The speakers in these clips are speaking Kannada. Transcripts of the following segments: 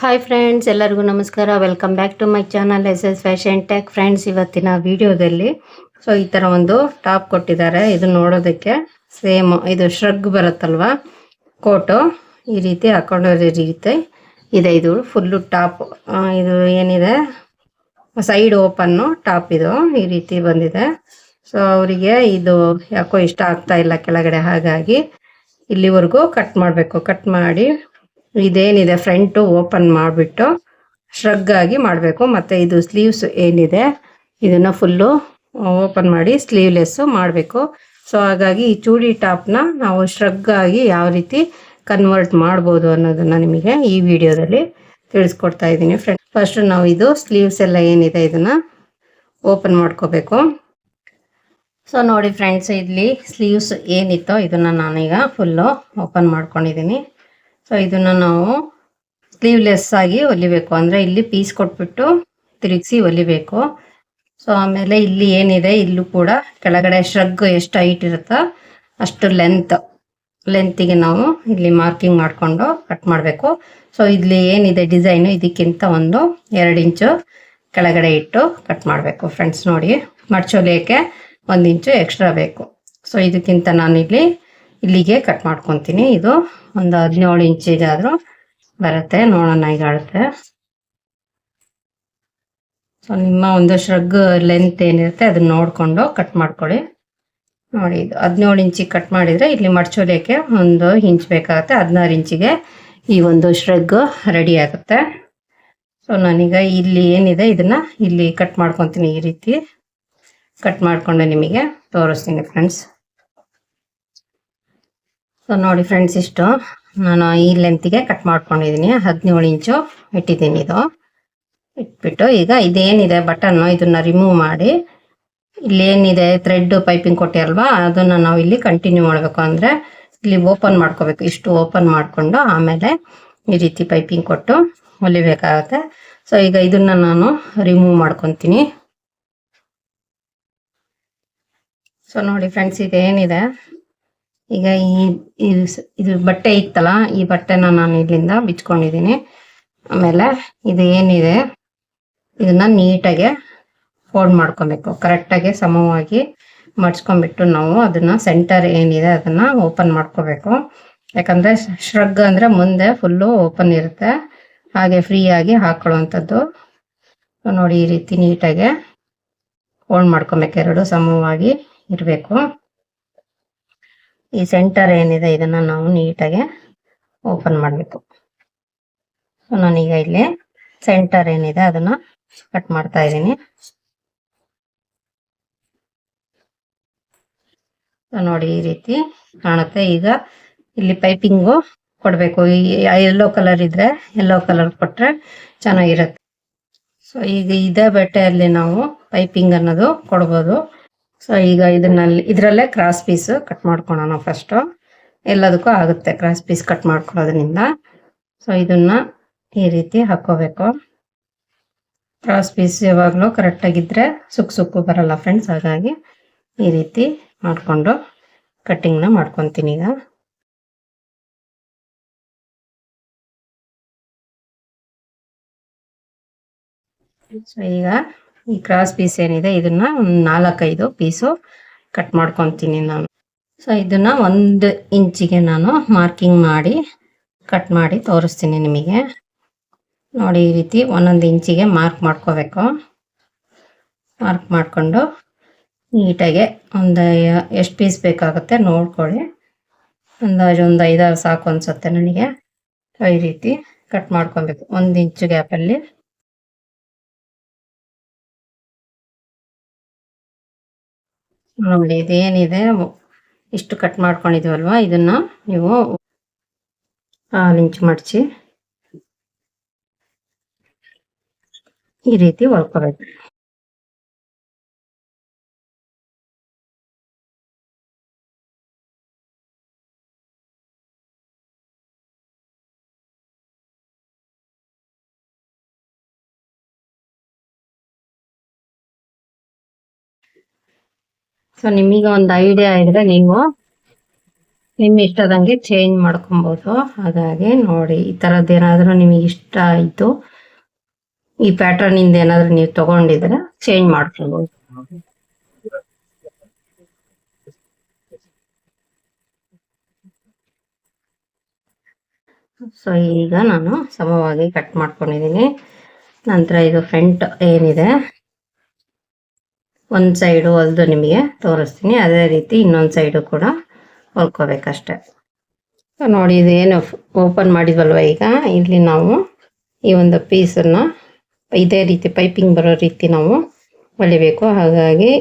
ಹಾಯ್ ಫ್ರೆಂಡ್ಸ್ ಎಲ್ಲರಿಗೂ ನಮಸ್ಕಾರ. Welcome back to my channel S S fashion tech friends ಇವತ್ತಿನ ವಿಡಿಯೋದಲ್ಲಿ ಸೊ ಈ ಥರ ಒಂದು ಟಾಪ್ ಕೊಟ್ಟಿದ್ದಾರೆ. ಇದು ನೋಡೋದಕ್ಕೆ ಸೇಮ್ ಇದು ಶ್ರಗ್ ಬರುತ್ತಲ್ವಾ? ಕೋಟು ಈ ರೀತಿ ಹಾಕೊಂಡೋದ್ರ ರೀತಿ ಇದೆ. ಇದು ಫುಲ್ಲು ಟಾಪ್ ಇದು ಏನಿದೆ? ಸೈಡ್ ಓಪನ್ನು ಟಾಪ್ ಇದು ಈ ರೀತಿ ಬಂದಿದೆ. ಸೊ ಅವರಿಗೆ ಇದು ಯಾಕೋ ಇಷ್ಟ ಆಗ್ತಾ ಇಲ್ಲ ಕೆಳಗಡೆ. ಹಾಗಾಗಿ ಇಲ್ಲಿವರೆಗೂ ಕಟ್ ಮಾಡಬೇಕು. ಕಟ್ ಮಾಡಿ ಇದೇನಿದೆ, ಫ್ರಂಟು ಓಪನ್ ಮಾಡಿಬಿಟ್ಟು ಶ್ರಗ್ ಆಗಿ ಮಾಡಬೇಕು. ಮತ್ತು ಇದು ಸ್ಲೀವ್ಸ್ ಏನಿದೆ, ಇದನ್ನು ಫುಲ್ಲು ಓಪನ್ ಮಾಡಿ ಸ್ಲೀವ್ಲೆಸ್ಸು ಮಾಡಬೇಕು. ಸೊ, ಹಾಗಾಗಿ ಈ ಚೂಡಿ ಟಾಪ್ನ ನಾವು ಶ್ರಗ್ ಆಗಿ ಯಾವ ರೀತಿ ಕನ್ವರ್ಟ್ ಮಾಡ್ಬೋದು ಅನ್ನೋದನ್ನು ನಿಮಗೆ ಈ ವಿಡಿಯೋದಲ್ಲಿ ತಿಳಿಸ್ಕೊಡ್ತಾ ಇದ್ದೀನಿ ಫ್ರೆಂಡ್ ಫಸ್ಟ್ ನಾವು ಇದು ಸ್ಲೀವ್ಸ್ ಎಲ್ಲ ಏನಿದೆ, ಇದನ್ನು ಓಪನ್ ಮಾಡ್ಕೋಬೇಕು. ಸೊ, ನೋಡಿ ಫ್ರೆಂಡ್ಸ್ ಇಲ್ಲಿ ಸ್ಲೀವ್ಸ್ ಏನಿತ್ತೋ ಇದನ್ನು ನಾನೀಗ ಫುಲ್ಲು ಓಪನ್ ಮಾಡ್ಕೊಂಡಿದ್ದೀನಿ. ಸೊ ಇದನ್ನು ನಾವು ಸ್ಲೀವ್ಲೆಸ್ ಆಗಿ ಹೊಲಿಬೇಕು ಅಂದರೆ ಇಲ್ಲಿ ಪೀಸ್ ಕೊಟ್ಬಿಟ್ಟು ತಿರುಗಿಸಿ ಹೊಲಿಬೇಕು ಸೊ ಆಮೇಲೆ ಇಲ್ಲಿ ಏನಿದೆ, ಇಲ್ಲೂ ಕೂಡ ಕೆಳಗಡೆ ಶ್ರಗ್ ಎಷ್ಟು ಹೈಟ್ ಇರುತ್ತೋ ಅಷ್ಟು ಲೆಂತ್ ಲೆಂತಿಗೆ ನಾವು ಇಲ್ಲಿ ಮಾರ್ಕಿಂಗ್ ಮಾಡಿಕೊಂಡು ಕಟ್ ಮಾಡಬೇಕು. ಸೊ ಇಲ್ಲಿ ಏನಿದೆ ಡಿಸೈನು ಇದಕ್ಕಿಂತ ಒಂದು ಎರಡು ಇಂಚು ಕೆಳಗಡೆ ಇಟ್ಟು ಕಟ್ ಮಾಡಬೇಕು. ಫ್ರೆಂಡ್ಸ್ ನೋಡಿ, ಮಡ್ಚೋಲಿಯಕ್ಕೆ ಒಂದು ಇಂಚು ಎಕ್ಸ್ಟ್ರಾ ಬೇಕು. ಸೊ ಇದಕ್ಕಿಂತ ನಾನಿಲ್ಲಿ ಇಲ್ಲಿಗೆ ಕಟ್ ಮಾಡ್ಕೊತೀನಿ. ಇದು ಒಂದು ಹದಿನೇಳು ಇಂಚಿಗಾದರೂ ಬರುತ್ತೆ. ನೋಡೋಣ ಈಗ ಸೊ ನಿಮ್ಮ ಒಂದು ಶ್ರಗ್ ಲೆಂತ್ ಏನಿರುತ್ತೆ ಅದನ್ನ ನೋಡಿಕೊಂಡು ಕಟ್ ಮಾಡ್ಕೊಳ್ಳಿ. ನೋಡಿ, ಇದು ಹದಿನೇಳು ಇಂಚಿಗೆ ಕಟ್ ಮಾಡಿದರೆ ಇಲ್ಲಿ ಮಡ್ಚೋಲಿಯಕ್ಕೆ ಒಂದು ಇಂಚ್ ಬೇಕಾಗುತ್ತೆ. ಹದಿನಾರು ಇಂಚಿಗೆ ಈ ಒಂದು ಶ್ರಗ್ ರೆಡಿ ಆಗುತ್ತೆ. ಸೊ ನಾನೀಗ ಇಲ್ಲಿ ಏನಿದೆ ಇದನ್ನ ಇಲ್ಲಿ ಕಟ್ ಮಾಡ್ಕೊತೀನಿ ಈ ರೀತಿ. ಕಟ್ ಮಾಡಿಕೊಂಡು ನಿಮಗೆ. ತೋರಿಸ್ತೀನಿ ಫ್ರೆಂಡ್ಸ್ ಸೊ ನೋಡಿ ಫ್ರೆಂಡ್ಸ್ ಇಷ್ಟು. ನಾನು ಈ ಲೆಂತಿಗೆ ಕಟ್ ಮಾಡ್ಕೊಂಡಿದ್ದೀನಿ ಹದಿನೇಳು ಇಂಚು ಇಟ್ಟಿದ್ದೀನಿ ಇದು. ಇಟ್ಬಿಟ್ಟು ಈಗ ಇದೇನಿದೆ ಬಟನ್ನು ಇದನ್ನು ರಿಮೂವ್ ಮಾಡಿ. ಇಲ್ಲಿ ಏನಿದೆ ಥ್ರೆಡ್ ಪೈಪಿಂಗ್ ಕೊಟ್ಟಿರಲ್ವಾ ಅದನ್ನು ನಾವು ಇಲ್ಲಿ ಕಂಟಿನ್ಯೂ ಮಾಡಬೇಕು. ಅಂದರೆ ಇಲ್ಲಿ ಓಪನ್ ಮಾಡ್ಕೋಬೇಕು. ಇಷ್ಟು ಓಪನ್ ಮಾಡಿಕೊಂಡು ಆಮೇಲೆ ಈ ರೀತಿ ಪೈಪಿಂಗ್ ಕೊಟ್ಟು ಹೊಲಿಬೇಕಾಗುತ್ತೆ. ಸೊ ಈಗ ಇದನ್ನು ನಾನು ರಿಮೂವ್ ಮಾಡ್ಕೊತೀನಿ. ಸೊ ನೋಡಿ ಫ್ರೆಂಡ್ಸ್ ಇದೇನಿದೆ. ಈಗ ಈ ಇದು ಬಟ್ಟೆ ಇತ್ತಲ್ಲ, ಈ ಬಟ್ಟೆನ ನಾನು ಇಲ್ಲಿಂದ ಬಿಚ್ಕೊಂಡಿದ್ದೀನಿ. ಆಮೇಲೆ ಇದು ಏನಿದೆ, ಇದನ್ನ ನೀಟಾಗೆ ಫೋಲ್ಡ್ ಮಾಡ್ಕೊಬೇಕು. ಕರೆಕ್ಟಾಗಿ ಸಮವಾಗಿ ಮಡ್ಸ್ಕೊಂಡ್ಬಿಟ್ಟು ನಾವು ಅದನ್ನ ಸೆಂಟರ್ ಏನಿದೆ ಅದನ್ನ ಓಪನ್ ಮಾಡ್ಕೋಬೇಕು. ಯಾಕಂದ್ರೆ ಶ್ರಗ್ ಅಂದ್ರೆ ಮುಂದೆ ಫುಲ್ಲು ಓಪನ್ ಇರುತ್ತೆ. ಹಾಗೆ ಫ್ರೀ ಆಗಿ ಹಾಕೊಳ್ಳುವಂಥದ್ದು. ನೋಡಿ ಈ ರೀತಿ ನೀಟಾಗೆ ಫೋಲ್ಡ್ ಮಾಡ್ಕೊಬೇಕು. ಎರಡು ಸಮವಾಗಿ ಇರಬೇಕು. ಈ ಸೆಂಟರ್ ಏನಿದೆ, ಇದನ್ನ ನಾವು ನೀಟಾಗಿ ಓಪನ್ ಮಾಡಬೇಕು. ನಾನೀಗ ಇಲ್ಲಿ ಸೆಂಟರ್ ಏನಿದೆ, ಅದನ್ನ ಕಟ್ ಮಾಡ್ತಾ ಇದ್ದೀನಿ. ನೋಡಿ ಈ ರೀತಿ ಕಾಣುತ್ತೆ. ಈಗ ಇಲ್ಲಿ ಪೈಪಿಂಗು ಕೊಡಬೇಕು. ಈ ಕಲರ್ ಇದ್ರೆ ಎಲ್ಲೋ ಕಲರ್ ಕೊಟ್ರೆ ಚೆನ್ನಾಗಿರುತ್ತೆ. ಸೊ ಈಗ ಇದೇ ಬಟ್ಟೆಯಲ್ಲಿ ನಾವು ಪೈಪಿಂಗ್ ಅನ್ನೋದು ಕೊಡ್ಬೋದು. ಸೊ ಈಗ ಇದನ್ನಲ್ಲಿ, ಇದರಲ್ಲೇ ಕ್ರಾಸ್ ಪೀಸ್ ಕಟ್ ಮಾಡ್ಕೊಳೋಣ ಫಸ್ಟು ಎಲ್ಲದಕ್ಕೂ ಆಗುತ್ತೆ ಕ್ರಾಸ್ ಪೀಸ್ ಕಟ್ ಮಾಡ್ಕೊಳ್ಳೋದ್ರಿಂದ. ಸೊ ಇದನ್ನ ಈ ರೀತಿ ಹಾಕೋಬೇಕು ಕ್ರಾಸ್ ಪೀಸ್ ಯಾವಾಗಲೂ ಕರೆಕ್ಟಾಗಿದ್ದರೆ ಸುಕ್ಕು ಸುಕ್ಕು ಬರಲ್ಲ ಫ್ರೆಂಡ್ಸ್ ಹಾಗಾಗಿ ಈ ರೀತಿ ಮಾಡಿಕೊಂಡು ಕಟ್ಟಿಂಗ್ನ ಮಾಡ್ಕೊತೀನಿ ಈಗ. ಸೊ ಈಗ ಈ ಕ್ರಾಸ್ ಪೀಸ್ ಏನಿದೆ, ಇದನ್ನ ನಾಲ್ಕೈದು ಪೀಸು ಕಟ್ ಮಾಡ್ಕೊತೀನಿ ನಾನು. ಸೊ ಇದನ್ನ ಒಂದು ಇಂಚಿಗೆ ನಾನು ಮಾರ್ಕಿಂಗ್ ಮಾಡಿ ಕಟ್ ಮಾಡಿ ತೋರಿಸ್ತೀನಿ ನಿಮಗೆ. ನೋಡಿ, ಈ ರೀತಿ ಒಂದೊಂದು ಇಂಚಿಗೆ ಮಾರ್ಕ್ ಮಾಡ್ಕೋಬೇಕು. ಮಾರ್ಕ್ ಮಾಡಿಕೊಂಡು ನೀಟಾಗೆ ಒಂದು ಎಷ್ಟು ಪೀಸ್ ಬೇಕಾಗುತ್ತೆ ನೋಡ್ಕೊಳ್ಳಿ. ಅಂದಾಜು ಒಂದು ಐದಾರು ಸಾಕು ಅನಿಸುತ್ತೆ ನನಗೆ. ಈ ರೀತಿ ಕಟ್ ಮಾಡ್ಕೊಬೇಕು. ಒಂದು ಇಂಚು ಗ್ಯಾಪಲ್ಲಿ ನೋಡಿ ಇದೇನಿದೆ? ಇಷ್ಟು ಕಟ್ ಮಾಡ್ಕೊಂಡಿದೀವಲ್ವಾ? ಇದನ್ನ ನೀವು ಕಾಲು ಇಂಚು ಮಡಚಿ ಈ ರೀತಿ ಹೊಲ್ಕೋಬೇಕು. ಸೊ ನಿಮಗೆ ಒಂದು ಐಡಿಯಾ ಇದ್ರೆ ನೀವು ನಿಮ್ಮ ಇಷ್ಟದಂಗೆ ಚೇಂಜ್ ಮಾಡ್ಕೊಬೋದು. ಹಾಗಾಗಿ ನೋಡಿ, ಈ ಥರದ್ದು ಏನಾದರೂ ನಿಮಗೆ ಇಷ್ಟ ಆಯಿತು, ಈ ಪ್ಯಾಟರ್ನಿಂದ ಏನಾದರೂ ನೀವು ತಗೊಂಡಿದ್ರೆ ಚೇಂಜ್ ಮಾಡ್ಕೊಬೋದು. ಸೊ ಈಗ ನಾನು ಸಮವಾಗಿ ಕಟ್ ಮಾಡ್ಕೊಂಡಿದ್ದೀನಿ. ನಂತರ ಇದು ಫ್ರಂಟ್ ಏನಿದೆ? ಒಂದು ಸೈಡು ಹೊಲ್ದು ನಿಮಗೆ ತೋರಿಸ್ತೀನಿ. ಅದೇ ರೀತಿ ಇನ್ನೊಂದು ಸೈಡು ಕೂಡ ಹೊಲ್ಕೋಬೇಕಷ್ಟೆ. ನೋಡಿ ಏನು ಓಪನ್ ಮಾಡಿದ್ವಲ್ವ ಈಗ? ಇಲ್ಲಿ ನಾವು ಈ ಒಂದು ಪೀಸನ್ನು ಇದೇ ರೀತಿ ಪೈಪಿಂಗ್ ಬರೋ ರೀತಿ ನಾವು ಹೊಲಿಬೇಕು. ಹಾಗಾಗಿ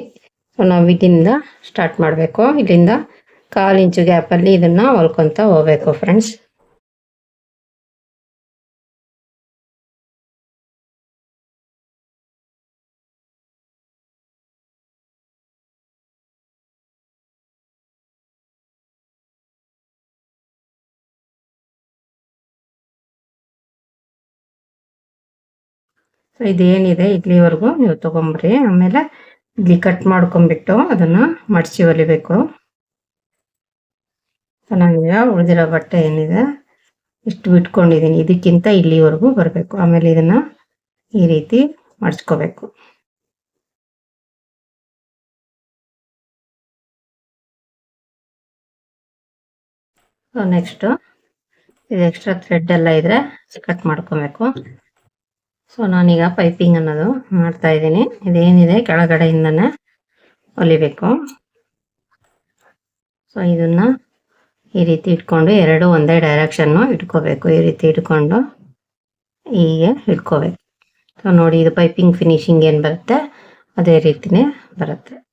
ಸೊ ನಾವು ಇಲ್ಲಿಂದ ಸ್ಟಾರ್ಟ್ ಮಾಡಬೇಕು. ಇಲ್ಲಿಂದ ಕಾಲು ಇಂಚು ಗ್ಯಾಪಲ್ಲಿ ಇದನ್ನು ಹೊಲ್ಕೊತ ಹೋಗ್ಬೇಕು ಫ್ರೆಂಡ್ಸ್ ಸೊ ಇದೇನಿದೆ ಇಲ್ಲಿವರೆಗೂ ನೀವು ತೊಗೊಂಬ್ರಿ ಆಮೇಲೆ ಇಲ್ಲಿ ಕಟ್ ಮಾಡ್ಕೊಂಡ್ಬಿಟ್ಟು ಅದನ್ನು ಮಡಚಿ ಹೊಲಿಬೇಕು. ಚೆನ್ನಾಗಿದೆ, ಉಳಿದಿರೋ ಬಟ್ಟೆ ಏನಿದೆ? ಇಷ್ಟು ಬಿಟ್ಕೊಂಡಿದ್ದೀನಿ ಇದಕ್ಕಿಂತ ಇಲ್ಲಿವರೆಗೂ ಬರಬೇಕು. ಆಮೇಲೆ ಇದನ್ನು ಈ ರೀತಿ ಮಡ್ಚ್ಕೋಬೇಕು. ನೆಕ್ಸ್ಟು ಇದು ಎಕ್ಸ್ಟ್ರಾ ಥ್ರೆಡ್ ಎಲ್ಲ ಇದ್ರೆ ಕಟ್ ಮಾಡ್ಕೊಬೇಕು. ಸೊ ನಾನೀಗ ಪೈಪಿಂಗ್ ಅನ್ನೋದು ಮಾಡ್ತಾ ಇದ್ದೀನಿ. ಇದೇನಿದೆ? ಕೆಳಗಡೆಯಿಂದನೇ ಹೊಲಿಬೇಕು. ಸೊ ಇದನ್ನ ಈ ರೀತಿ ಇಟ್ಕೊಂಡು ಎರಡು ಒಂದೇ ಡೈರೆಕ್ಷನ್ನು ಇಟ್ಕೋಬೇಕು. ಈ ರೀತಿ ಇಟ್ಕೊಂಡು ಹೀಗೆ ಇಟ್ಕೋಬೇಕು. ಸೊ ನೋಡಿ, ಇದು ಪೈಪಿಂಗ್ ಫಿನಿಶಿಂಗ್ ಏನು ಬರುತ್ತೆ? ಅದೇ ರೀತಿನೇ ಬರುತ್ತೆ.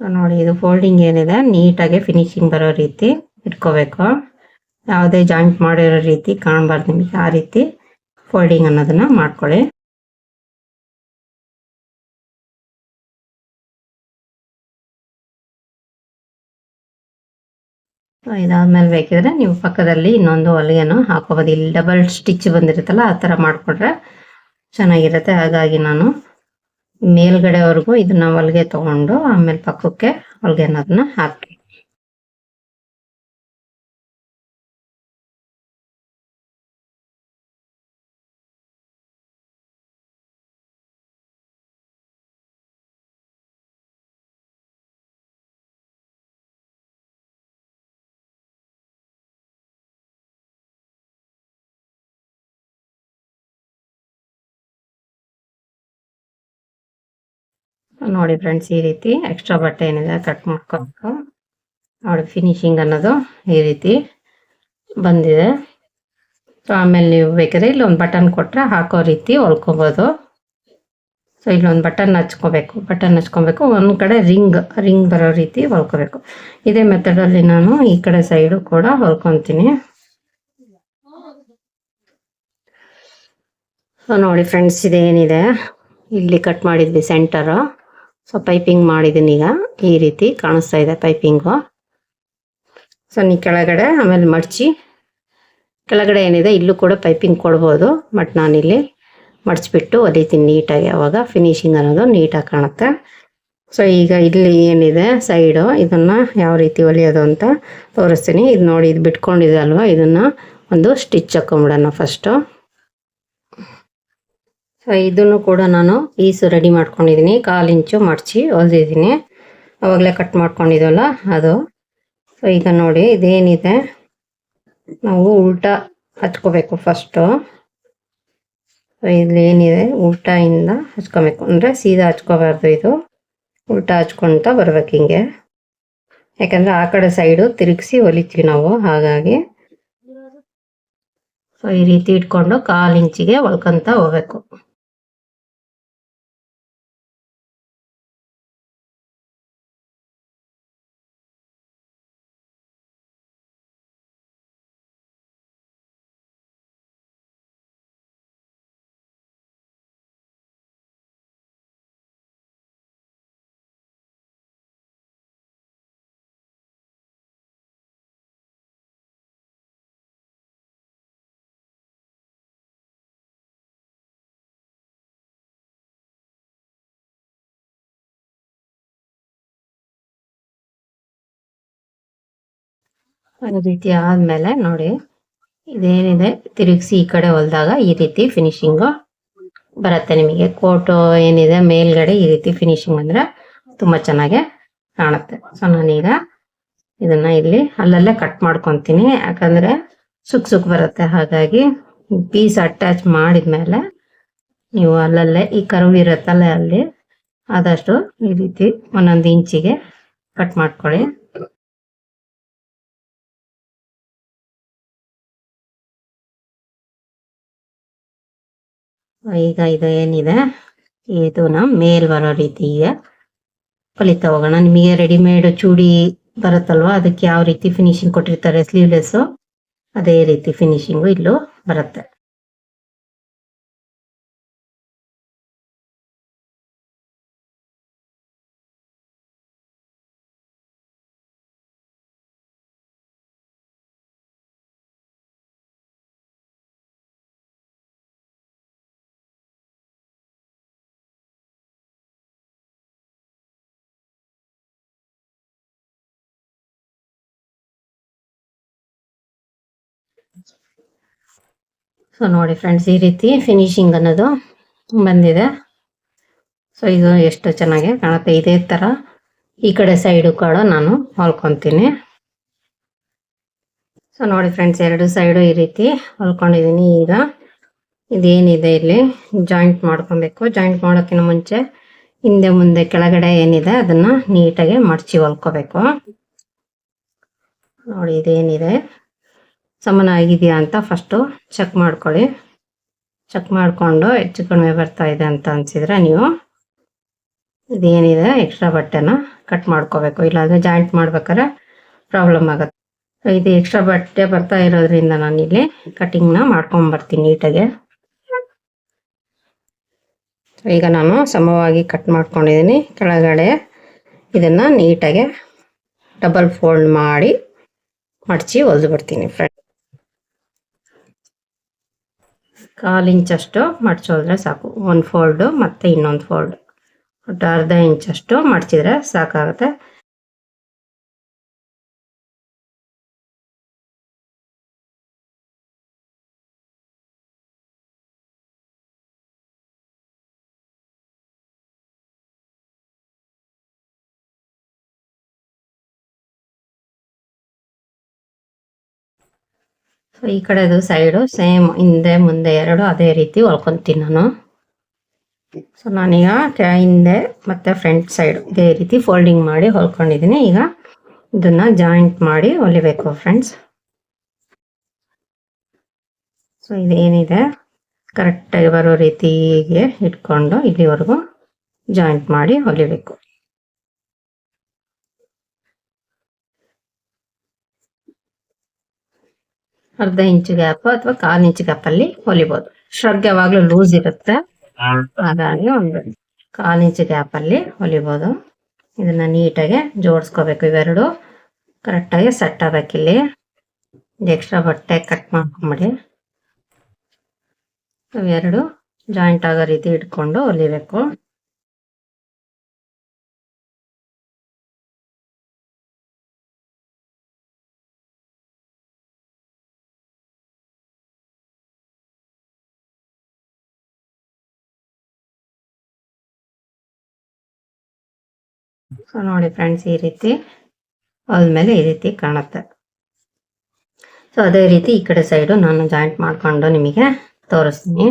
ನೋಡಿ, ಇದು ಫೋಲ್ಡಿಂಗ್ ಏನಿದೆ, ನೀಟಾಗಿ ಫಿನಿಶಿಂಗ್ ಬರೋ ರೀತಿ ಇಟ್ಕೋಬೇಕು. ಯಾವುದೇ ಜಾಯಿಂಟ್ ಮಾಡಿರೋ ರೀತಿ ಕಾಣಬಾರ್ದು ನಿಮಗೆ ಆ ರೀತಿ ಫೋಲ್ಡಿಂಗ್ ಅನ್ನೋದನ್ನ ಮಾಡ್ಕೊಳ್ಳಿ. ಇದಾದ್ಮೇಲೆ ಬೇಕಿದ್ರೆ ನೀವು ಪಕ್ಕದಲ್ಲಿ ಇನ್ನೊಂದು ಹೊಲಿಗೆನೂ ಹಾಕೋಬೋದು. ಇಲ್ಲಿ ಡಬಲ್ ಸ್ಟಿಚ್ ಬಂದಿರುತ್ತಲ್ಲ, ಆ ಥರ ಮಾಡಿಕೊಟ್ರೆ ಚೆನ್ನಾಗಿರುತ್ತೆ. ಹಾಗಾಗಿ ನಾನು ಮೇಲ್ಗಡೆವರೆಗೂ ಇದನ್ನ ಹೊಲಿಗೆ ತಗೊಂಡು ಆಮೇಲೆ ಪಕ್ಕಕ್ಕೆ ಹೊಲಿಗೆ ಅದನ್ನ ಹಾಕಿ. ನೋಡಿ ಫ್ರೆಂಡ್ಸ್ ಈ ರೀತಿ ಎಕ್ಸ್ಟ್ರಾ ಬಟ್ಟೆ ಏನಿದೆ ಕಟ್ ಮಾಡ್ಕೋಬೇಕು. ನೋಡಿ ಫಿನಿಶಿಂಗ್ ಅನ್ನೋದು ಈ ರೀತಿ ಬಂದಿದೆ. ಸೊ ಆಮೇಲೆ ನೀವು ಬೇಕಾದ್ರೆ ಇಲ್ಲೊಂದು ಬಟನ್ ಕೊಟ್ಟರೆ ಹಾಕೋ ರೀತಿ ಹೊಲ್ಕೋಬೋದು. ಸೊ ಇಲ್ಲೊಂದು ಬಟನ್ ಹಚ್ಕೋಬೇಕು ಬಟನ್ ಹಚ್ಕೊಬೇಕು. ಒಂದು ಕಡೆ ರಿಂಗ್ ರಿಂಗ್ ಬರೋ ರೀತಿ ಹೊಲ್ಕೋಬೇಕು. ಇದೇ ಮೆಥಡಲ್ಲಿ ನಾನು ಈ ಕಡೆ ಸೈಡು ಕೂಡ ಹೊಲ್ಕೊತೀನಿ. ಸೊ ನೋಡಿ ಫ್ರೆಂಡ್ಸ್ ಇದೇನಿದೆ? ಇಲ್ಲಿ ಕಟ್ ಮಾಡಿದ್ವಿ ಸೆಂಟರು ಸೊ ಪೈಪಿಂಗ್ ಮಾಡಿದ್ದೀನಿ ಈಗ. ಈ ರೀತಿ ಕಾಣಿಸ್ತಾ ಇದೆ ಪೈಪಿಂಗು ಸೊ ನೀ ಕೆಳಗಡೆ ಆಮೇಲೆ ಮಡಚಿ. ಕೆಳಗಡೆ ಏನಿದೆ, ಇಲ್ಲೂ ಕೂಡ ಪೈಪಿಂಗ್ ಕೊಡ್ಬೋದು ಬಟ್ ನಾನಿಲ್ಲಿ ಮಡಚಿಬಿಟ್ಟು ಒಲಿತೀನಿ ನೀಟಾಗಿ. ಅವಾಗ ಫಿನಿಶಿಂಗ್ ಅನ್ನೋದು ನೀಟಾಗಿ ಕಾಣುತ್ತೆ. ಸೊ ಈಗ ಇಲ್ಲಿ ಏನಿದೆ ಸೈಡು ಇದನ್ನು ಯಾವ ರೀತಿ ಒಲಿಯೋದು ಅಂತ ತೋರಿಸ್ತೀನಿ. ಇದು ನೋಡಿ, ಇದು ಬಿಟ್ಕೊಂಡಿದೆ ಅಲ್ವಾ? ಇದನ್ನು ಒಂದು ಸ್ಟಿಚ್ ಹಾಕೊಂಬಿಡೋಣ ಫಸ್ಟು ಸೊ ಇದನ್ನು ಕೂಡ ನಾನು ಪೀಸು ರೆಡಿ ಮಾಡ್ಕೊಂಡಿದ್ದೀನಿ. ಕಾಲು ಇಂಚು ಮಡಚಿ ಹೊಲ್ದಿದ್ದೀನಿ. ಅವಾಗಲೇ ಕಟ್ ಮಾಡ್ಕೊಂಡಿದ್ವಲ್ಲ, ಅದು. ಸೊ ಈಗ ನೋಡಿ, ಇದೇನಿದೆ? ನಾವು ಉಲ್ಟಾ ಹಚ್ಕೋಬೇಕು ಫಸ್ಟು ಸೊ ಇಲ್ಲಿ ಏನಿದೆ? ಉಲ್ಟಾಯಿಂದ ಹಚ್ಕೋಬೇಕು. ಅಂದರೆ ಸೀದಾ ಹಚ್ಕೋಬಾರ್ದು ಇದು. ಉಲ್ಟಾ ಹಚ್ಕೊತ ಬರ್ಬೇಕು ಹಿಂಗೆ. ಯಾಕಂದರೆ ಆ ಕಡೆ ಸೈಡು ತಿರುಗಿಸಿ ಹೊಲಿತೀವಿ ನಾವು, ಹಾಗಾಗಿ. ಸೊ ಈ ರೀತಿ ಇಟ್ಕೊಂಡು ಕಾಲು ಇಂಚಿಗೆ ಹೊಲ್ಕೊಂತ ಹೋಗ್ಬೇಕು. ಈ ರೀತಿ ಆದ್ಮೇಲೆ ನೋಡಿ, ಇದೇನಿದೆ? ತಿರುಗಿಸಿ ಈ ಕಡೆ ಹೊಲ್ದಾಗ ಈ ರೀತಿ ಫಿನಿಶಿಂಗು ಬರುತ್ತೆ ನಿಮಗೆ. ಕೋಟು ಏನಿದೆ ಮೇಲ್ಗಡೆ ಈ ರೀತಿ ಫಿನಿಶಿಂಗ್ ಅಂದ್ರೆ ತುಂಬಾ ಚೆನ್ನಾಗಿ ಕಾಣುತ್ತೆ. ಸೊ ನಾನೀಗ ಇದನ್ನ ಇಲ್ಲಿ ಅಲ್ಲಲ್ಲೇ ಕಟ್ ಮಾಡ್ಕೊಂತೀನಿ. ಯಾಕಂದ್ರೆ ಸುಕ್ ಸುಕ್ ಬರುತ್ತೆ. ಹಾಗಾಗಿ ಪೀಸ್ ಅಟ್ಯಾಚ್ ಮಾಡಿದ್ಮೇಲೆ ನೀವು ಅಲ್ಲಲ್ಲೇ ಈ ಕರ್ವ್ ಇರುತ್ತಲ್ಲ ಅಲ್ಲಿ, ಆದಷ್ಟು ಈ ರೀತಿ ಒಂದೊಂದು ಇಂಚಿಗೆ ಕಟ್ ಮಾಡ್ಕೊಳ್ಳಿ. ಈಗ ಇದು ಏನಿದೆ? ಇದು ಇದನ್ನ ಮೇಲ್ ಬರೋ ರೀತಿಗೆ ಕಲಿತಾ ಹೋಗೋಣ. ನಿಮಗೆ ರೆಡಿಮೇಡ್ ಚೂಡಿ ಬರುತ್ತಲ್ವಾ? ಅದಕ್ಕೆ ಯಾವ ರೀತಿ ಫಿನಿಶಿಂಗ್ ಕೊಟ್ಟಿರ್ತಾರೆ? ಸ್ಲೀವ್ಲೆಸ್ ಅದೇ ರೀತಿ ಫಿನಿಶಿಂಗು ಇಲ್ಲೂ ಬರುತ್ತೆ. ಸೊ ನೋಡಿ ಫ್ರೆಂಡ್ಸ್ ಈ ರೀತಿ ಫಿನಿಶಿಂಗ್ ಅನ್ನೋದು ಬಂದಿದೆ. ಸೊ ಇದು ಎಷ್ಟು ಚೆನ್ನಾಗಿ ಕಾಣುತ್ತೆ. ಇದೇ ತರ ಈ ಕಡೆ ಸೈಡು ಕೂಡ ನಾನು ಹೊಲ್ಕೊತೀನಿ. ಸೊ ನೋಡಿ ಫ್ರೆಂಡ್ಸ್ ಎರಡು ಸೈಡು ಈ ರೀತಿ ಹೊಲ್ಕೊಂಡಿದ್ದೀನಿ ಈಗ ಇದೇನಿದೆ ಇಲ್ಲಿ? ಜಾಯಿಂಟ್ ಮಾಡ್ಕೊಬೇಕು. ಜಾಯಿಂಟ್ ಮಾಡೋಕ್ಕಿಂತ ಮುಂಚೆ ಹಿಂದೆ ಮುಂದೆ ಕೆಳಗಡೆ ಏನಿದೆ ಅದನ್ನ ನೀಟಾಗಿ ಮಡಚಿ ಹೊಲ್ಕೋಬೇಕು. ನೋಡಿ ಇದೇನಿದೆ. ಸಮಾನ ಆಗಿದೆಯಾ ಅಂತ ಫಸ್ಟು ಚೆಕ್ ಮಾಡ್ಕೊಳ್ಳಿ. ಚೆಕ್ ಮಾಡಿಕೊಂಡು ಹೆಚ್ಚು ಕಡಿಮೆ ಬರ್ತಾ ಇದೆ ಅಂತ ಅನ್ಸಿದ್ರೆ ನೀವು ಇದೇನಿದೆ ಎಕ್ಸ್ಟ್ರಾ ಬಟ್ಟೆನ ಕಟ್ ಮಾಡ್ಕೋಬೇಕು. ಇಲ್ಲಾಂದರೆ ಜಾಯಿಂಟ್ ಮಾಡ್ಬೇಕಾದ್ರೆ ಪ್ರಾಬ್ಲಮ್ ಆಗುತ್ತೆ. ಇದು ಎಕ್ಸ್ಟ್ರಾ ಬಟ್ಟೆ ಬರ್ತಾ ಇರೋದ್ರಿಂದ ನಾನು ಇಲ್ಲಿ ಕಟಿಂಗ್ನ ಮಾಡ್ಕೊಂಬರ್ತೀನಿ ನೀಟಾಗೆ. ಈಗ ನಾನು ಸಮವಾಗಿ ಕಟ್ ಮಾಡ್ಕೊಂಡಿದ್ದೀನಿ. ಕೆಳಗಡೆ ಇದನ್ನು ನೀಟಾಗೆ ಡಬಲ್ ಫೋಲ್ಡ್ ಮಾಡಿ ಮಡಚಿ ಹೊಲ್ದು ಬಿಡ್ತೀನಿ ಫ್ರೆಂಡ್ ಕಾಲು ಇಂಚಷ್ಟು ಮಡ್ಚೋದ್ರೆ ಸಾಕು. ಒಂದು ಫೋಲ್ಡು ಮತ್ತೆ ಇನ್ನೊಂದು ಫೋಲ್ಡ್ ಒಟ್ಟು ಅರ್ಧ ಇಂಚಷ್ಟು ಮಡ್ಚಿದ್ರೆ ಸಾಕಾಗುತ್ತೆ. ಸೊ ಈ ಕಡೆದು ಸೈಡು ಸೇಮ್ ಹಿಂದೆ ಮುಂದೆ ಎರಡು ಅದೇ ರೀತಿ ಹೊಲ್ಕೊತೀನಿ ನಾನು. ಸೊ ನಾನೀಗ ಹಿಂದೆ ಮತ್ತೆ ಫ್ರಂಟ್ ಸೈಡ್ ಇದೇ ರೀತಿ ಫೋಲ್ಡಿಂಗ್ ಮಾಡಿ ಹೊಲ್ಕೊಂಡಿದ್ದೀನಿ ಈಗ ಇದನ್ನು ಜಾಯಿಂಟ್ ಮಾಡಿ ಹೊಲಿಬೇಕು ಫ್ರೆಂಡ್ಸ್ ಸೊ ಇದೇನಿದೆ? ಕರೆಕ್ಟಾಗಿ ಬರೋ ರೀತಿಗೆ ಇಟ್ಕೊಂಡು ಇಲ್ಲಿವರೆಗೂ ಜಾಯಿಂಟ್ ಮಾಡಿ ಹೊಲಿಬೇಕು. ಅರ್ಧ ಇಂಚು ಗ್ಯಾಪ್ ಅಥವಾ ಕಾಲು ಇಂಚು ಗ್ಯಾಪ್ ಅಲ್ಲಿ ಹೊಲಿಬಹುದು ಶ್ರಗ್ ಯಾವಾಗ್ಲೂ ಲೂಸ್ ಇರುತ್ತೆ. ಹಾಗಾಗಿ ಒಂದು ಕಾಲು ಇಂಚು ಗ್ಯಾಪ್ ಅಲ್ಲಿ ಹೊಲಿಬಹುದು ಇದನ್ನ ನೀಟಾಗಿ ಜೋಡಿಸ್ಕೋಬೇಕು ಇವೆರಡು. ಕರೆಕ್ಟಾಗಿ ಸೆಟ್ ಆಗಬೇಕಿಲ್ಲಿ ಎಕ್ಸ್ಟ್ರಾ ಬಟ್ಟೆ ಕಟ್ ಮಾಡ್ಕೊಂಬಿಡಿ. ಇವೆರಡು ಜಾಯಿಂಟ್ ಆಗೋ ರೀತಿ ಇಟ್ಕೊಂಡು ಹೊಲಿಬೇಕು. ಸೊ ನೋಡಿ ಫ್ರೆಂಡ್ಸ್ ಈ ರೀತಿ ಹೊಲ್ಮೇಲೆ ಈ ರೀತಿ ಕಾಣುತ್ತೆ. ಸೊ ಅದೇ ರೀತಿ ಈ ಕಡೆ ಸೈಡು ನಾನು ಜಾಯಿಂಟ್ ಮಾಡಿಕೊಂಡು ನಿಮಗೆ ತೋರಿಸ್ತೀನಿ.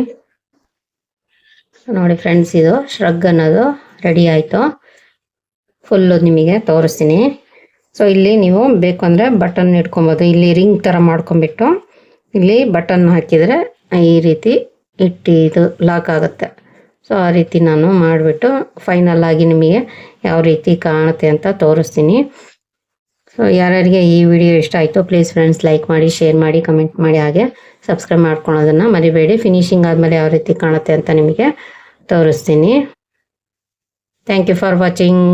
ನೋಡಿ ಫ್ರೆಂಡ್ಸ್ ಇದು ಶ್ರಗ್ ಅನ್ನೋದು ರೆಡಿ ಆಯಿತು. ಫುಲ್ಲು ನಿಮಗೆ ತೋರಿಸ್ತೀನಿ. ಸೊ ಇಲ್ಲಿ ನೀವು ಬೇಕು ಅಂದರೆ ಬಟನ್ ಇಟ್ಕೊಬೋದು. ಇಲ್ಲಿ ರಿಂಗ್ ಥರ ಮಾಡ್ಕೊಂಬಿಟ್ಟು ಇಲ್ಲಿ ಬಟನ್ ಹಾಕಿದರೆ ಈ ರೀತಿ ಇಟ್ಟು ಇದು ಲಾಕ್ ಆಗುತ್ತೆ. ಸೊ ಆ ರೀತಿ ನಾನು ಮಾಡಿಬಿಟ್ಟು ಫೈನಲ್ ಆಗಿ ನಿಮಗೆ ಯಾವ ರೀತಿ ಕಾಣುತ್ತೆ ಅಂತ ತೋರಿಸ್ತೀನಿ. ಸೊ ಯಾರ್ಯಾರಿಗೆ ಈ ವಿಡಿಯೋ ಇಷ್ಟ ಆಯಿತು ಪ್ಲೀಸ್ ಫ್ರೆಂಡ್ಸ್ ಲೈಕ್ ಮಾಡಿ ಶೇರ್ ಮಾಡಿ ಕಮೆಂಟ್ ಮಾಡಿ, ಹಾಗೆ ಸಬ್ಸ್ಕ್ರೈಬ್ ಮಾಡ್ಕೊಳೋದನ್ನು ಮರಿಬೇಡಿ. ಫಿನಿಶಿಂಗ್ ಆದಮೇಲೆ ಯಾವ ರೀತಿ ಕಾಣುತ್ತೆ ಅಂತ ನಿಮಗೆ ತೋರಿಸ್ತೀನಿ. Thank you for watching